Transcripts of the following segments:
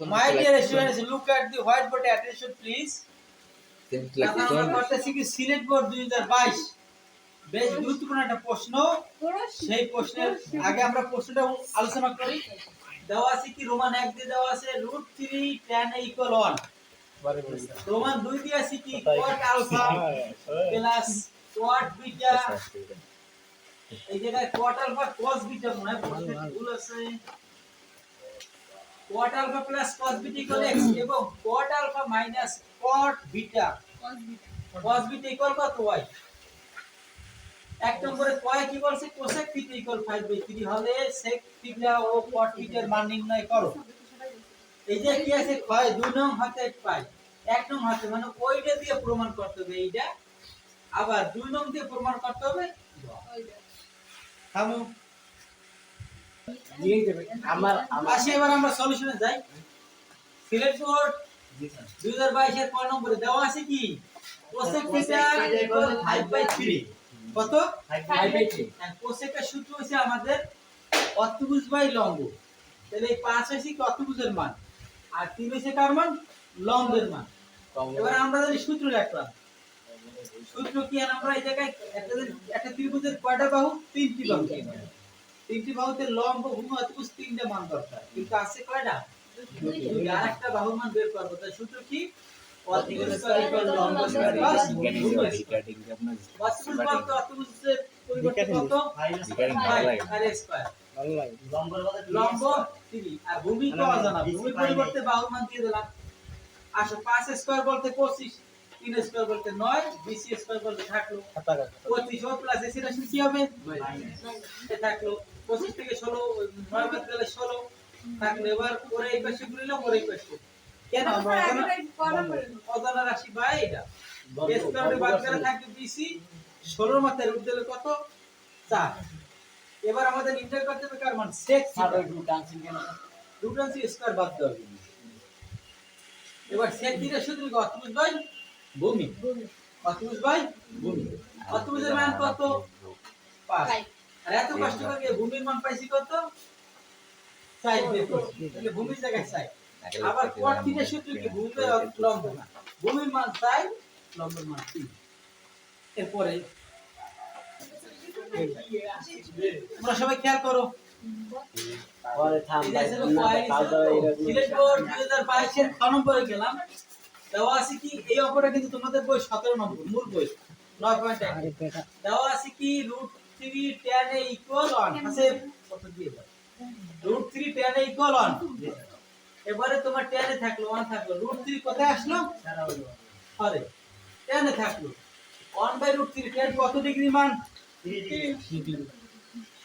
My dear students, look at the whiteboard. Attention, please. করতেছি কি Sylhet board দুই হাজার বাইশ। বেশ গুরুত্বপূর্ণ একটা প্রশ্ন। সেই প্রশ্নের আগে আমরা প্রশ্নটা আলোচনা করি। দেওয়া আছে কি রোমান এক দিয়ে দেওয়া আছে root three tan equal one Roman দুই দিয়ে আছে কি? Cot alpha plus cot beta এই জায়গায় কট আলফা কস বিটা মনে হয় ভুল আছে। Cot alpha plus cos beta equal x এবং cot alpha minus cot beta cos beta equal কত ওয়াই এক নম্বরে কয় কি বলছে? কোসেক থিটা ইকুয়াল 5 বাই 3 হলে সেক থিটা ও কট থিটার মান নির্ণয় করো। এই যে কি আছে? ক্ষয় দুই নং হাতে পাই এক নং হাতে মানে ওইটা দিয়ে প্রমাণ করতে হবে এইটা। আবার দুই নং দিয়ে প্রমাণ করতে হবে। থামো। আমার আসি এবার আমরা সলিউশনে যাই। সিলেট বোর্ড দুই হাজার বাইশের ক নম্বরে দেওয়া আছে কি? Cosec theta equal five by three কত? কোসেকের সূত্র হচ্ছে আমাদের অর্থভুজ বাই লম্ব। তাহলে এই পাঁচ হচ্ছে কি অর্থভুজের মান? আর তিন হচ্ছে কার মান? লম্বের মান। এবার আমরা যদি সূত্র লিখলাম সূত্র কি? আর আমরা এই জায়গায় একটা একটা ত্রিভুজের কয়টা বাহু। তিনটি বাহু। তিনটি বাহুতে লম্ব ভূমি অর্থভুজ তিনটা মান দরকার। কিন্তু আছে কয়টা? আর একটা বাহুর মান বের করব। তাই সূত্র কি? বলতে পঁচিশ তিন স্কয়ার বলতে নয় বিসি স্কয়ার বলতে থাকল পঁচিশ প্লাস এসি রাশি কি হবে? থাকল। পঁচিশ থেকে ষোলো নয় বাদ গেলে ষোলো থাকল এবার ওরে এই পাশে ঘুরিলাম ওরে এই পাশে। কেন? অজানা রাশি বা এটা। স্কয়ারে বাদ গেলে থাকবে বিসি ষোলোর মাথায় রুট দিলে কত? চার। এবার আমাদের ইন্টার করতে হবে কার মান? সেক রুট আনছি স্কয়ার বাদ দেওয়া হবে। এবার সেক দিলে শুধু অতুষ বাই? ভূমি। অতুষ বাই? ভূমি। অতুষের মান কত? পাঁচ। আর এত কষ্ট করে ভূমির মান পাইছি কত? সাইড তাহলে ভূমির জায়গায় সাইড আবার কোয়াট থিটা সূত্র কি? ভূমির লম্ব না। ভূমির মান সাইড লম্বের মান তিন। এরপরে তোমরা সবাই খেয়াল করো। পরে থাম এই যে ছিল কয়েল ছিল, সিলেট বোর্ড 2022 এর খ নম্বরে গেলাম। দেওয়া আছে কি? এই অঙ্কটা কিন্তু তোমাদের বই 17 নম্বর মূল বই 9.1 দেওয়া আছে কি? Root three tan A equal one আছে কত দিয়ে দাও? Root three tan A equal one এবারে তোমার টেন এ থাকল ওয়ান থাকল। রুট থ্রি কোথায় আসলো? আরে টেন এ থাকল। One by root three tan কত ডিগ্রি মান?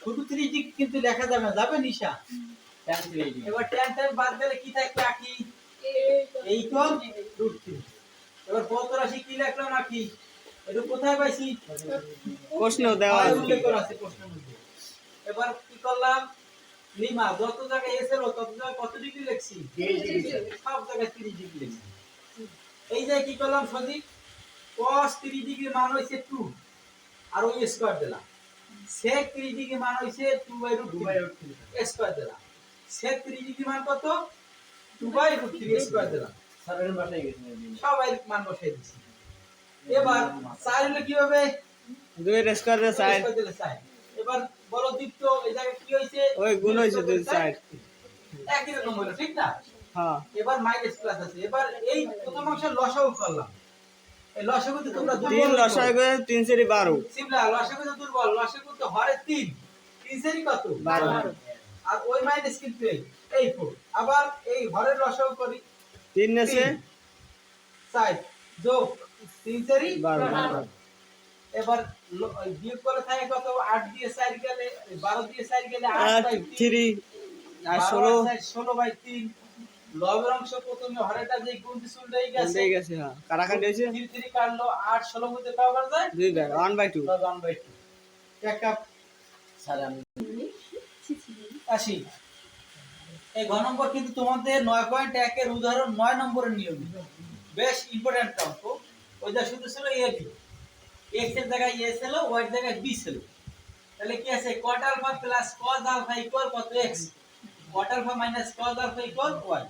শুধু থ্রি ডিগ্রি কিন্তু লেখা যাবে না যাবে নিশা। এবার টেন টেন বাদ দিলে কি থাকবে? আকি। এই তো রুট থ্রি এবার কত রাশি কি লিখলাম আকি এটা কোথায় পাইছি? প্রশ্ন দেওয়া আছে উল্লেখ করা আছে প্রশ্নের মধ্যে। এবার কি করলাম? লিমা যত জায়গায় এসেল তত জায়গায় কত ডিগ্রি লিখছি? সব জায়গায় 30 ডিগ্রি লিখছি। এই যে কি করলাম সন্দীপ? cos 30 ডিগ্রি মান হইছে 2 আর ওই স্কয়ার দিলাম। sec 30 ডিগ্রি মান হইছে 2 বাই রুট 2 স্কয়ার দিলাম। sec 30 ডিগ্রি মান কত? 2 বাই রুট 3 স্কয়ার দিলাম। সবাই মান বসাই দিছি। এবার চার হলে কি হবে দুই স্কোয়ার সাইড স্কয়ার দিলে এবার বলো দীপ্ত এই জায়গায় কি হইছে ওই গুণ হইছে দুই সাইড। একই রকম হলো ঠিক না? হ্যাঁ। এবার মাইনাস প্লাস আছে। এবার এই প্রথম অংশ লসাগু করলাম। এই লসাগুতে তোমরা তিন করে তিন সেরি বারো। সিমলা লসাগুতে দুর্বল লসাগু তো হরে তিন। তিন সেরি কত? বারো। আর ওই মাইনাস কিন্তু এই। এই ফোর আবার এই হরের লসাগু করি। তিন নেছে। সাইড যোগ। তিন এবার বিয়োগ করে থাকে কত? আট দিয়ে চার গেলে বারো দিয়ে চার গেলে আট বাই থ্রি আর ষোলো। ষোলো বাই তিন। লবের অংশ প্রথমে হরেটা যে গুণটি চুলটাই গেছে? গেছে হ্যাঁ। হয়েছে? থ্রি থ্রি কাটলো আট ষোলো মধ্যে পাওয়া যায়? দুই one by two one by two এক কাপ। আসি। এই ঘ নম্বর কিন্তু তোমাদের নয় পয়েন্ট একের উদাহরণ নয় নম্বরের নিয়ম। বেশ ইম্পর্টেন্ট অঙ্ক। ওইটা শুধু ছিল এ বি এক্সের জায়গায় এ ছিল ওয়াই এর জায়গায় বি ছিল তাহলে কি আছে? Cot alpha plus cos alpha equal কত? X cot alpha minus cos alpha equal y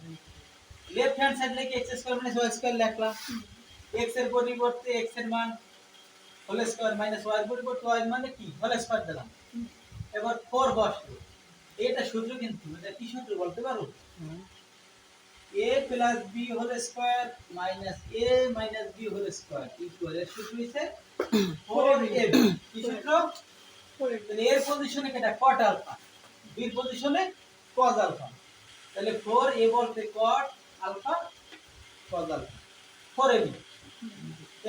left hand side লিখে x square minus y square লিখলাম। এক্সের পরিবর্তে এক্সের মান হোল স্কয়ার মাইনাস ওয়াই এর পরিবর্তে ওয়াই এর মানে কি? হোল স্কয়ার দিলাম। এবার 4 বসল। এটা সূত্র কিন্তু, এটা কি সূত্র বলতে পারো? A plus b whole square minus a minus b whole square equal এর সূত্র হইছে 4ab কি সূত্র? তাহলে এর পজিশনে কেটা কট আলফা বি এর পজিশনে কজ আলফা তাহলে 4a বলতে কট আলফা কজ আলফা 4ab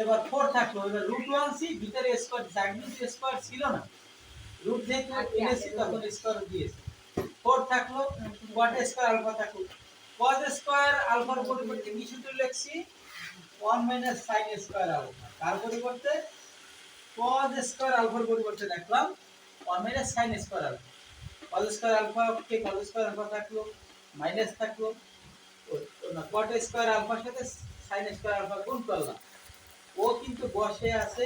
এবার 4 থাকল এবার রুট 1c ভিতরে স্কয়ার জাগনি স্কয়ার ছিল না। রুট যেহেতু এনেছি তখন স্কয়ার দিয়েছি। 4 থাকল কট স্কয়ার আলফা থাকল cos স্কয়ার আলফার পরিবর্তে কি সূত্র লিখছি? 1 মাইনাস sin স্কয়ার আলফা। তার পরিবর্তে? cos স্কয়ার আলফার পরিবর্তে লিখলাম 1 minus sin square alpha. cos square alpha কে cos স্কয়ার আলফা থাকল? মাইনাস থাকল। না, cot স্কয়ার আলফার সাথে sin স্কয়ার আলফা গুণ করলাম। ও কিন্তু বসে আছে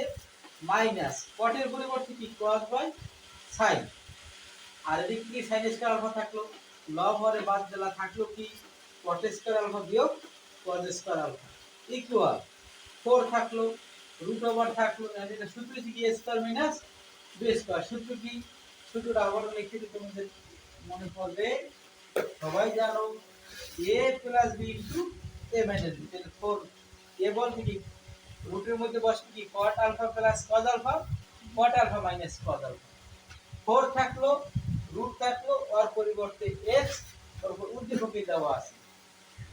মাইনাস। এর পরিবর্তে কি cos বাই sin আর এদিকে কি sin স্কয়ার আলফা থাকল। লব হরে বাদ দিলা, থাকল কি? Cot স্কয়ার আলফা বিয়োগ cos স্কয়ার আলফা ইকুয়াল 4 থাকল রুট ওভার থাকল আর এটা সূত্র কি? স্কয়ার মাইনাস b স্কয়ার সূত্র কি? সূত্রটা আবার লিখে দিই, তোমাদের মনে পড়বে। সবাই জানো, a plus b into a minus b তাহলে 4 a বলতে কি? রুটের মধ্যে বসে কি? cot alpha plus cos alpha cot alpha minus cos alpha 4 থাকল রুট থাকল ওর পরিবর্তে ওর উপর উদ্দীপকে দেওয়া আছে।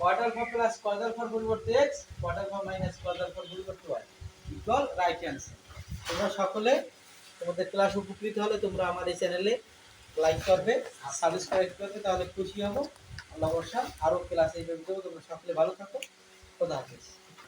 Cot ফর প্লাস cos আলফার পরিবর্তে x quarter four minus cos আলফার পরিবর্তে ওয়াই ইকুয়াল রাইট অ্যান্সার তোমরা সকলে তোমাদের ক্লাস উপকৃত হলে তোমরা আমার এই চ্যানেলে লাইক করবে সাবস্ক্রাইব করবে, তাহলে খুশি হব। আল্লাহ বর্ষা আরও ক্লাস এইভাবে দেবো তোমরা সকলে ভালো থাকো। খোদা হাফেজ।